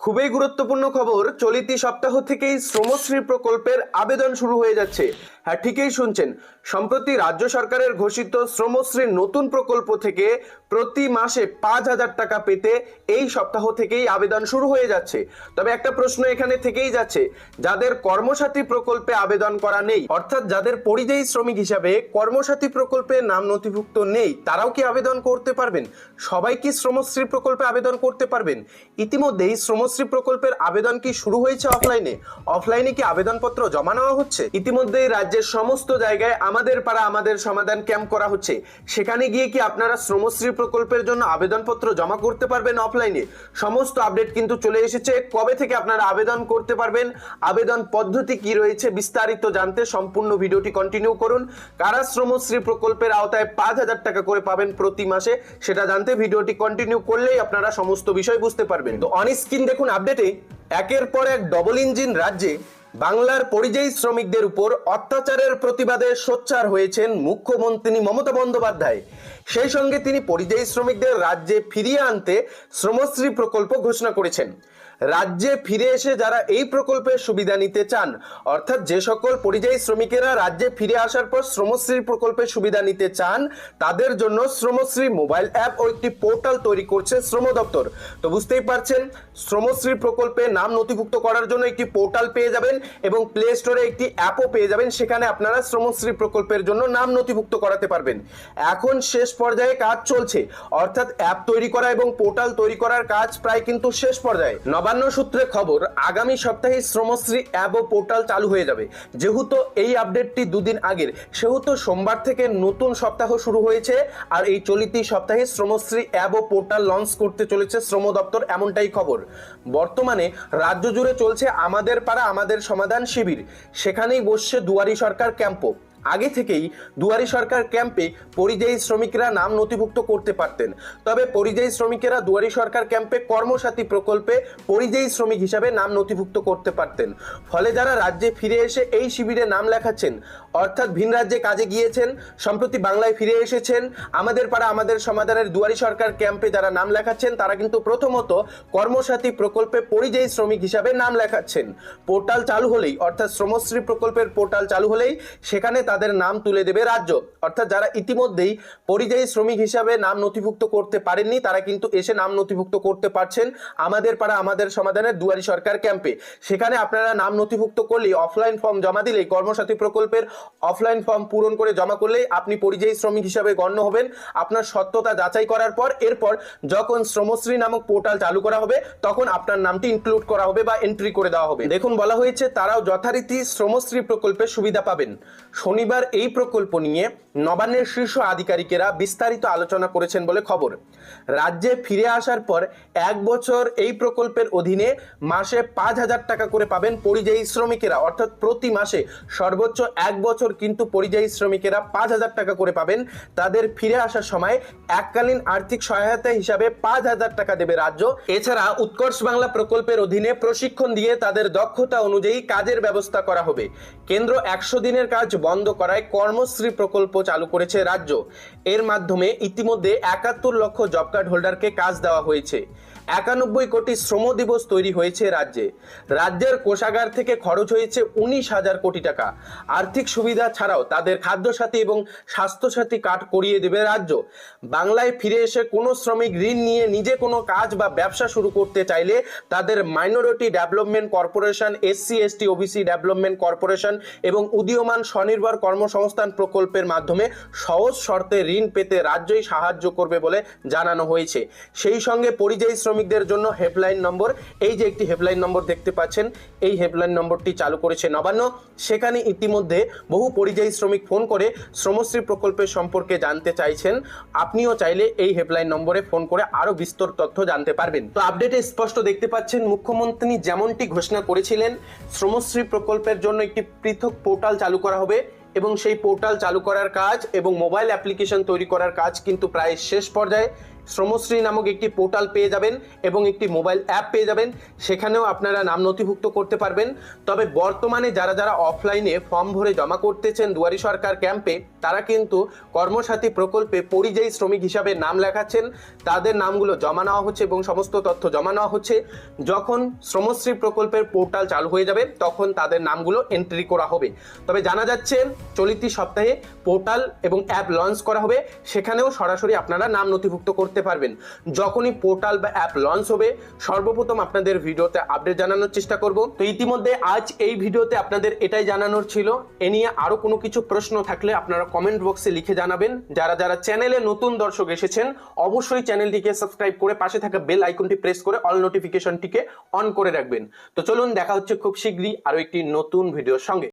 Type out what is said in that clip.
খুবই গুরুত্বপূর্ণ খবর, চলিতি সপ্তাহ থেকেই শ্রমশ্রী প্রকল্পের আবেদন শুরু হয়ে যাচ্ছে। হ্যাঁ ঠিকই শুনছেন। সম্প্রতি রাজ্য সরকারের ঘোষিত শ্রমশ্রীর নতুন প্রকল্প থেকে প্রতি মাসে পাঁচ হাজার টাকা পেতে এই সপ্তাহ থেকেই আবেদন শুরু হয়ে যাচ্ছে। তবে একটা প্রশ্ন এখানে থেকেই যাচ্ছে, যাদের কর্মসাথী প্রকল্পে আবেদন করা নেই, অর্থাৎ যাদের পরিযায়ী শ্রমিক হিসাবে কর্মসাথী প্রকল্পে নাম নথিভুক্ত নেই, তারাও কি আবেদন করতে পারবেন? সবাই কি শ্রমশ্রী প্রকল্পে আবেদন করতে পারবেন? ইতিমধ্যেই শ্রমশ্রী প্রকল্পের আবেদন কি শুরু হয়েছে অফলাইনে অফলাইনে কি আবেদনপত্র জমা নেওয়া হচ্ছে? ইতিমধ্যেই রাজ্যের সমস্ত জায়গায় আমাদের পাড়া আমাদের সমাধান ক্যাম্প করা হচ্ছে। সেখানে গিয়ে কি আপনারা শ্রমশ্রী প্রকল্পের জন্য আবেদনপত্র জমা করতে পারবেন অফলাইনে সমস্ত আপডেট কিন্তু চলে এসেছে। কবে থেকে আপনারা আবেদন করতে পারবেন? আবেদন পদ্ধতি কি রয়েছে? বিস্তারিত জানতে সম্পূর্ণ ভিডিওটি কন্টিনিউ করুন। কারা শ্রমশ্রী প্রকল্পের আওতায় পাঁচ হাজার টাকা করে পাবেন প্রতি মাসে? সেটা জানতে ভিডিওটি কন্টিনিউ করলেই আপনারা সমস্ত বিষয় বুঝতে পারবেন। তো অন স্ক্রিন দেখুন আপডেটে একের পর এক ডবল ইঞ্জিন রাজ্যে বাংলার পরিযায়ী শ্রমিকদের উপর অত্যাচারের প্রতিবাদে সোচ্চার হয়েছেন মুখ্যমন্ত্রী মমতা বন্দ্যোপাধ্যায়। সেই সঙ্গে তিনি পরিযায়ী শ্রমিকদের রাজ্যে ফিরিয়ে আনতে শ্রমশ্রী প্রকল্প ঘোষণা করেছেন। রাজ্যে ফিরে এসে যারা এই প্রকল্পের সুবিধা নিতে চান, অর্থাৎ যে সকল পরিযায়ী শ্রমিকেরা রাজ্যে ফিরে আসার পর শ্রমশ্রী প্রকল্পের সুবিধা নিতে চান, তাদের জন্য শ্রমশ্রী মোবাইল অ্যাপ ও একটি পোর্টাল তৈরি করছে শ্রম দপ্তর। তো বুঝতেই পারছেন, শ্রমশ্রী প্রকল্পে নাম নথিভুক্ত করার জন্য একটি পোর্টাল পেয়ে যাবেন এবং প্লে স্টোরে একটি অ্যাপও পেয়ে যাবেন, সেখানে আপনারা শ্রমশ্রী প্রকল্পের জন্য নাম নথিভুক্ত করাতে পারবেন। এখন শেষ পর্যায়ে কাজ চলছে, অর্থাৎ অ্যাপ তৈরি করা এবং পোর্টাল তৈরি করার কাজ প্রায় কিন্তু শেষ পর্যায়ে। নবান্ন সূত্রে খবর, আগামী সপ্তাহে শ্রমশ্রী অ্যাপ ও পোর্টাল চালু হয়ে যাবে। যেহেতু এই আপডেটটি দুদিন আগের, সেহেতু সোমবার থেকে নতুন সপ্তাহ শুরু হয়েছে আর এই চলিতি সপ্তাহে শ্রমশ্রী অ্যাপ ও পোর্টাল লঞ্চ করতে চলেছে শ্রম দপ্তর এমনটাই খবর। বর্তমানে রাজ্য জুড়ে চলছে আমাদের পাড়া, আমাদের সমাধান শিবির। সেখানেই বসছে দুয়ারি সরকার ক্যাম্পও। আগে থেকেই দুয়ারি সরকার ক্যাম্পে পরিযায়ী শ্রমিকরা নাম নথিভুক্ত করতে পারতেন। তবে পরিযায়ী শ্রমিকেরা দুয়ারি সরকার ক্যাম্পে কর্মসাথী প্রকল্পে পরিযায়ী শ্রমিক হিসাবে নাম নথিভুক্ত করতে পারতেন। ফলে যারা রাজ্যে ফিরে এসে এই শিবিরে নাম লেখাচ্ছেন, অর্থাৎ ভিন রাজ্যে কাজে গিয়েছেন, সম্প্রতি বাংলায় ফিরে এসেছেন, আমাদের পাড়া আমাদের সমাধানের দুয়ারি সরকার ক্যাম্পে যারা নাম লেখাচ্ছেন, তারা কিন্তু প্রথমত কর্মসাথী প্রকল্পে পরিযায়ী শ্রমিক হিসাবে নাম লেখাচ্ছেন। পোর্টাল চালু হলেই, অর্থাৎ শ্রমশ্রী প্রকল্পের পোর্টাল চালু হলেই, সেখানে তাদের নাম তুলে দেবে রাজ্য। অর্থাৎ যারা ইতিমধ্যেই পরিযায়ী শ্রমিক হিসাবে নাম নথিভুক্ত করতে পারেননি, তারা কিন্তু এসে নাম নথিভুক্ত করতে পারছেন আমাদের পাড়া, আমাদের সমাধানের দুয়ারি সরকার ক্যাম্পে। সেখানে আপনারা নাম নথিভুক্ত করলেই অফলাইন ফর্ম জমা দিলেই কর্মসাথী প্রকল্পের অফলাইন ফর্ম পূরণ করে জমা করলেই আপনি পরিযায়ী শ্রমিক হিসাবে গণ্য হবেন। আপনার সত্যতা যাচাই করার পর এরপর যখন শ্রমশ্রী নামক পোর্টাল চালু করা হবে, তখন আপনার নামটি ইনক্লুড করা হবে বা এন্ট্রি করে দেওয়া হবে। দেখুন, বলা হয়েছে তারাও যথারীতি শ্রমশ্রী প্রকল্পের সুবিধা পাবেন। শনিবার এই প্রকল্প নিয়ে নবান্নের শীর্ষ আধিকারিকেরা বিস্তারিত আলোচনা করেছেন বলে খবর। রাজ্যে ফিরে আসার পর এক বছর এই প্রকল্পের অধীনে মাসে পাঁচ হাজার টাকা করে পাবেন পরিযায়ী শ্রমিকেরা। অর্থাৎ প্রতি মাসে সর্বোচ্চ এক বছর কিন্তু পরিযায়ী শ্রমিকেরা পাঁচ হাজার টাকা করে পাবেন। তাদের ফিরে আসার সময় এককালীন আর্থিক সহায়তা হিসাবে পাঁচ হাজার টাকা দেবে রাজ্য। এছাড়া উৎকর্ষ বাংলা প্রকল্পের অধীনে প্রশিক্ষণ দিয়ে তাদের দক্ষতা অনুযায়ী কাজের ব্যবস্থা করা হবে। কেন্দ্র একশো দিনের কাজ বন্ধ করায় কর্মশ্রী প্রকল্প চালু করেছে রাজ্য। এর মাধ্যমে ইতিমধ্যে একাত্তর লক্ষ জব কার্ড হোল্ডারকে কাজ দেওয়া হয়েছে। একানব্বই কোটি শ্রম দিবস তৈরি হয়েছে রাজ্যে। রাজ্যের কোষাগার থেকে খরচ হয়েছে উনিশ হাজার কোটি টাকা। আর্থিক সুবিধা ছাড়াও তাদের খাদ্যসাথী এবং স্বাস্থ্যসাথী কার্ড করিয়ে দেবে রাজ্য। বাংলায় ফিরে এসে কোনো শ্রমিক ঋণ নিয়ে নিজে কোনো কাজ বা ব্যবসা শুরু করতে চাইলে তাদের minority development corporation SC ST OBC development corporation এবং উদীয়মান স্বনির্ভর কর্মসংস্থান প্রকল্পের মাধ্যমে সহজ শর্তে ঋণ পেতে রাজ্যই সাহায্য করবে বলে জানানো হয়েছে। সেই সঙ্গে পরিযায়ী শ্রমিকদের জন্য হেল্পলাইন নম্বর। এই যে একটি হেল্পলাইন নম্বর দেখতে পাচ্ছেন, এই হেল্পলাইন নম্বরটি চালু করেছে নবান্ন। সেখানে ইতিমধ্যে বহু পরিযায়ী শ্রমিক ফোন করে শ্রমশ্রী প্রকল্পের সম্পর্কে জানতে চাইছেন। আপনিও চাইলে এই হেল্পলাইন নম্বরে ফোন করে আরও বিস্তর তথ্য জানতে পারবেন। তো আপডেটে স্পষ্ট দেখতে পাচ্ছেন, মুখ্যমন্ত্রী যেমনটি ঘোষণা করেছিলেন, শ্রমশ্রী প্রকল্পের জন্য একটি পৃথক পোর্টাল চালু করা হবে এবং সেই পোর্টাল চালু করার কাজ এবং মোবাইল অ্যাপ্লিকেশন তৈরি করার কাজ কিন্তু প্রায় শেষ পর্যায়ে। শ্রমশ্রী নামক একটি পোর্টাল পেয়ে যাবেন এবং একটি মোবাইল অ্যাপ পেয়ে যাবেন। সেখানেও আপনারা নাম নথিভুক্ত করতে পারবেন। তবে বর্তমানে যারা যারা অফলাইনে ফর্ম ভরে জমা করতেছেন দুয়ারি সরকার ক্যাম্পে, তারা কিন্তু কর্মসাথী প্রকল্পে পরিযায়ী শ্রমিক হিসাবে নাম লেখাচ্ছেন। তাদের নামগুলো জমা নেওয়া হচ্ছে এবং সমস্ত তথ্য জমা নেওয়া হচ্ছে। যখন শ্রমশ্রী প্রকল্পের পোর্টাল চালু হয়ে যাবে, তখন তাদের নামগুলো এন্ট্রি করা হবে। তবে জানা যাচ্ছে, চলিত সপ্তাহে পোর্টাল এবং অ্যাপ লঞ্চ করা হবে। সেখানেও সরাসরি আপনারা নাম নথিভুক্ত করতে পারবেন। যখনই পোর্টাল বা অ্যাপ লঞ্চ হবে, সর্বপ্রথম আপনাদের ভিডিওতে আপডেট জানানোর চেষ্টা করব। তো ইতিমধ্যে আজ এই ভিডিওতে আপনাদের এটাই জানানোর ছিল। এ নিয়ে আরও কোনো কিছু প্রশ্ন থাকলে আপনারা কমেন্ট বক্সে লিখে জানাবেন। যারা যারা চ্যানেলে নতুন দর্শক এসেছেন, অবশ্যই চ্যানেলটিকে সাবস্ক্রাইব করে পাশে থাকা বেল আইকনটি প্রেস করে অল নোটিফিকেশনটিকে অন করে রাখবেন। তো চলুন, দেখা হচ্ছে খুব শীঘ্রই আরও একটি নতুন ভিডিওর সঙ্গে।